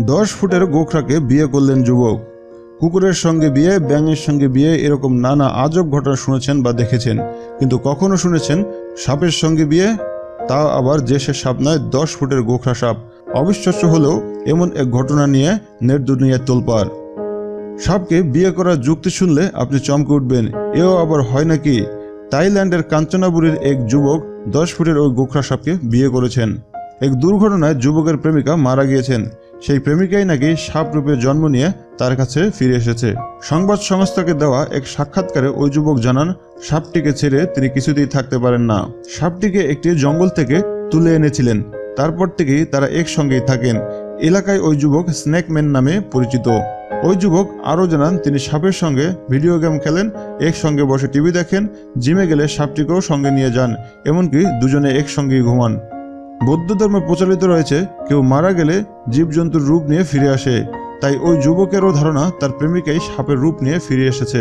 দশ ফুটের গোখরাকে বিয়ে করলেন যুবক। কুকুরের সঙ্গে বিয়ে, ব্যাঙের সঙ্গে বিয়ে এরকম নানা আজব ঘটনা শুনেছেন বা দেখেছেন। কিন্তু কখনো শুনেছেন সাপের সঙ্গে বিয়ে? তা আবার যে সে সাপ নয়, দশ ফুটের গোখরা সাপ। অবিশ্বাস্য হলেও এমন এক ঘটনা নিয়ে নেট দুনিয়ায় তোলপাড়। সাপকে বিয়ে করার যুক্তি শুনলে আপনি চমকে উঠবেন, এও আবার হয় নাকি? থাইল্যান্ডের কাঞ্চনাবুরির এক যুবক দশ ফুটের ওই গোখরা সাপকে বিয়ে করেছেন। এক দুর্ঘটনায় যুবকের প্রেমিকা মারা গিয়েছেন। সেই প্রেমিকাই নাকি সাপ রূপে জন্ম নিয়ে তার কাছে ফিরে এসেছে। সংবাদ সংস্থাকে দেওয়া এক সাক্ষাৎকারে ওই যুবক জানান, সাপটিকে ছেড়ে তিনি কিছুতেই থাকতে পারেন না। সাপটিকে একটি জঙ্গল থেকে তুলে এনেছিলেন। তারপর থেকেই তারা একসঙ্গেই থাকেন। এলাকায় ওই যুবক স্ন্যাকম্যান নামে পরিচিত। ওই যুবক আরও জানান, তিনি সাপের সঙ্গে ভিডিও গেম খেলেন, একসঙ্গে বসে টিভি দেখেন, জিমে গেলে সাপটিকেও সঙ্গে নিয়ে যান, এমনকি দুজনে একসঙ্গেই ঘুমান। বৌদ্ধ ধর্মে প্রচলিত রয়েছে, কেউ মারা গেলে জীবজন্তুর রূপ নিয়ে ফিরে আসে। তাই ওই যুবকেরও ধারণা, তার প্রেমিকাই সাপের রূপ নিয়ে ফিরে এসেছে।